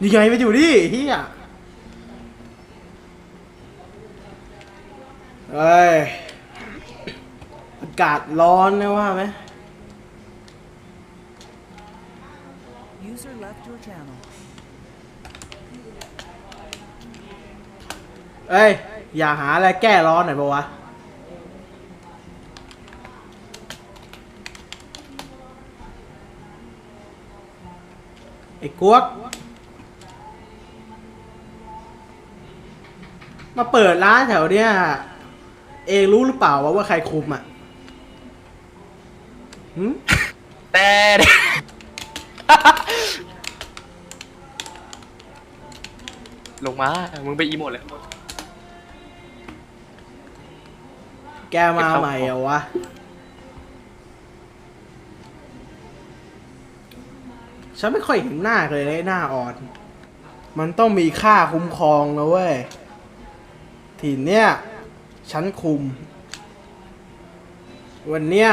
นี่ไงมาอยู่ดิเฮียเอ้ยอากาศร้อนนะว่าไหม User left your channel. เอ้ย อยากหาอะไรแก้ร้อนหน่อยปะวะ ไอ้กวก มาเปิดร้านแถวเนี้ยเองรู้หรือเปล่าวะว่าใครคุมอะหืมแต่ลงมา มึงไปอีโมดเลยแกมาใหม่เหรอวะ ฉันไม่ค่อยเห็นหน้าเลยไอ้หน้าอ่อน มันต้องมีค่าคุ้มครองนะเว้ย ทีเนี้ยฉันคุม วันเนี้ย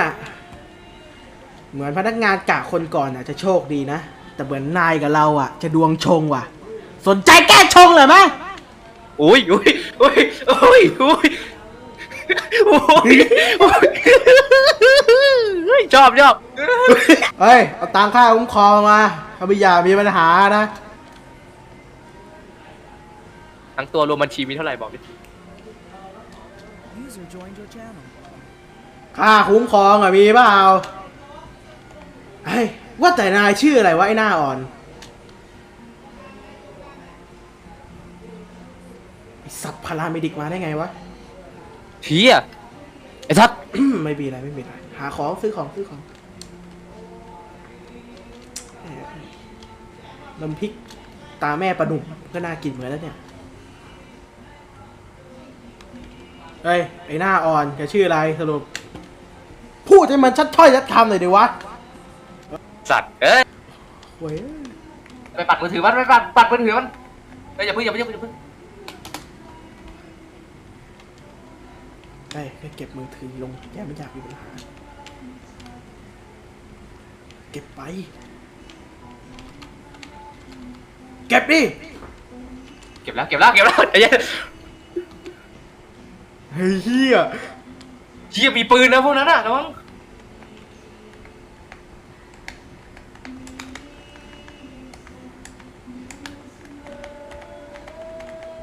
เหมือนพนักงานกะคนก่อนอะจะโชคดีนะ แต่เหมือนนายกับเราอะ จะดวงชงว่ะ สนใจแก้ชงเลยไหมยอุ้ยอุ้ยอุ้ยอุ้ยอุ้ยอุ้ยอุ้ยชอบชอบเฮ้ย เอาตังค่าคุ้มครองมาถ้าไม่อยากมีปัญหานะ ทั้งตัวรวมบัญชีมีเท่าไหร่บอกดิ User joined your channel. ค่าคุ้มครองอะมีเปล่าเฮ้ยว่าแต่นายชื่ออะไรวะไอ้หน้าอ่อนไอสัตว์พาราเมดิกมาได้ไงวะเฮียไอ้ทัศน์ไม่มีอะไรไม่มีอะไรหาของซื้อของซื้อของแหมน้ำพริกตาแม่ปลาดุกก็น่ากินเหมือนแล้วเนี่ย เฮ้ยไอหน้าอ่อนแกชื่ออะไรสรุป พูดให้มันชัดถ้อยชัดคำหน่อยดิวะสัตว์เอ้ยเว้ยไปปัดมือถือมันไปปัดปัดมือถือมันเฮ้ยอย่าเพิ่งอย่าเพิ่งอย่าเพิ่งเฮ้ยแค่เก็บมือถือลงแกไม่อยากมีปัญหา เก็บไป เก็บดิ เก็บแล้วเก็บแล้วเก็บแล้วไอ้เหี้ย เฮ้ยเฮียเฮียมีปืนนะพวกนั้นน่ะน้อง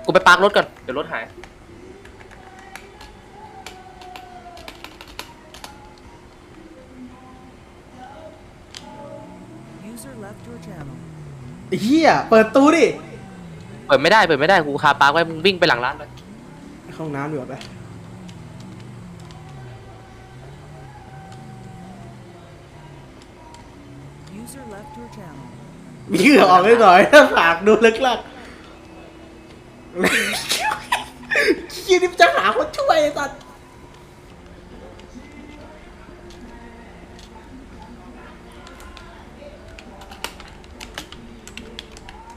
กูไปปาร์กรถก่อน เดี๋ยวรถหาย User left your channel. ไอ้เฮียเปิดตู้ดิ เปิดไม่ได้ เปิดไม่ได้ กูคาปาร์กไว้ มึงวิ่งไปหลังร้านเลยเข้าห้องน้ำดีกว่าไป มีเหงื่อออกนิดหน่อยถ้าปากดูลึกลักคิดนี่จะหาคนช่วยไอ้สัตว์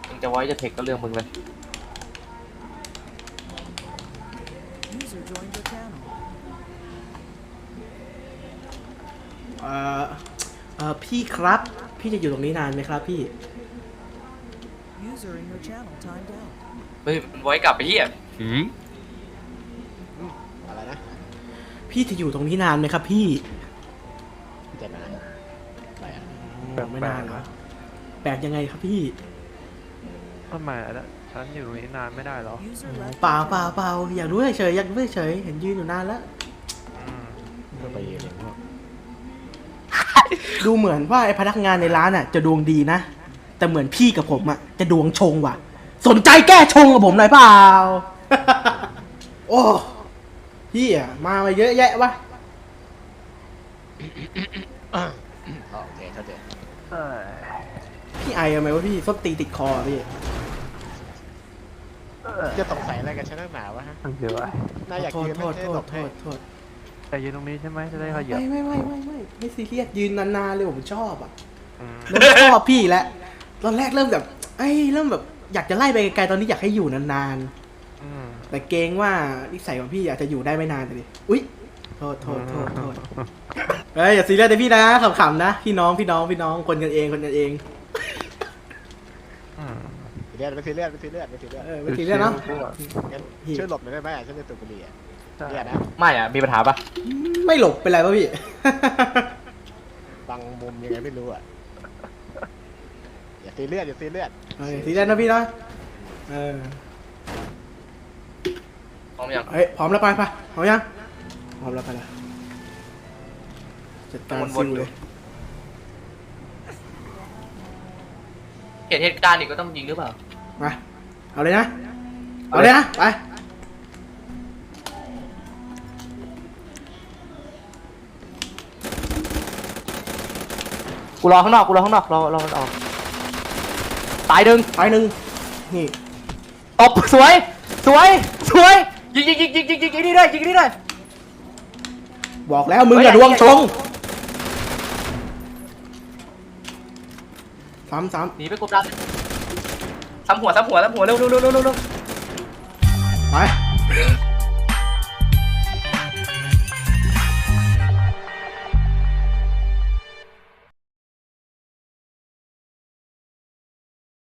มึงจะไว้จะเทคก็เรื่องมึงเลย User joined your channel. เอ่อเอ่อพี่ครับ พี่จะอยู่ตรงนี้นานไหมครับพี่ User in your channel timed out. เฮ้ยมันไว้กลับไปเฮียหืมอะไรนะพี่จะอยู่ตรงนี้นานไหมครับ พี่เจ็ดนะอะไรอะโอ้ไม่นานเหรอแปลกยังไงครับพี่ทำไมล่ะฉันอยู่ตรงนี้นานไม่ได้เหรอ User left เปล่า your เปล่า channel. เปล่าอยากรู้เฉยๆอยากรู้เฉยๆเห็นยืนอยู่นานแล้ว อืม ก็ไปเรียนพวก ดูเหมือนว่าไอ้พนักงานในร้านอะ จะดวงดีนะ แต่เหมือนพี่กับผมอะ จะดวงชงว่ะ สนใจแก้ชงกับผมหน่อยเปล่า โอ้พี่อะมามาเยอะแยะวะอ๋อโอเคเข้าใจเอ้ยพี่ไอทำไมวะพี่ส้นตีนติดคอพี่ จะสงสัยอะไรกันฉันนักหนาวะฮะ เดี๋ยวไอ้น่าอยากโทษยืนโทไม่ษใช่โทหลษบโทให้ษโทษ แต่ยืนตรงนี้ใช่ไหมจะได้ขยับไม่ไม่ไม่ไม่ไม่ไม่ซีเรียสยืนนานๆเลยผมชอบอะอืมเริ่มชอบพี่แล้วตอนแรกเริ่มแบบเอ้ยเริ่มแบบอยากจะไล่ไปไกลๆตอนนี้อยากให้อยู่นานอืมๆแต่เกรงว่านิสัยของพี่อาจจะอยู่ได้ไม่นานเลยอุ๊ยโทษโทษโทษโทษเฮ้ยอย่าซีเรียสเลยพี่นะขำๆนะพี่น้องพี่น้องพี่น้องคนกันเองคนกันเองอืมโอเคเลือดไปทีเลือดไปทีเลือดไปทีเลือดเออไม่ทีเรียกเนาะงั้นช่วยหลบหน่อยได้ไหมฉันจะสูบบุหรี่อะใช่ เลือดนะไม่อะ มีปัญหาปะไม่หลบเป็นไรป่ะพี่ บางมุมยังไงไม่รู้อะ อย่าซีเลือดอย่าซีเลือดเออทีเรียกนะพี่นะเออพร้อมยังเฮ้ยพร้อมแล้วไปไปพร้อมยังพร้อมแล้วไปละจัดการซิลเลยเห็นเหตุการณ์อีกก็ต้องยิงหรือเปล่ามาเอาเลยนะเอาเลยนะไป กูรอข้างนอกกูรอข้างนอกรอรอมันออกตายดึงไปหนึ่งนี่ตบสวยสวยสวยยิงยิงยิงยิงยิงยิงยิงนี่ด้วยยิงนี่ด้วยบอกแล้วมึงเฮ้ยอย่าอย่าดวงอย่าชงซ้ำซ้หนีไปกบดันซ้ำหัวซ้ำหัวซ้ำหัวเร็วเร็วเร็วเร็วเร็วำไป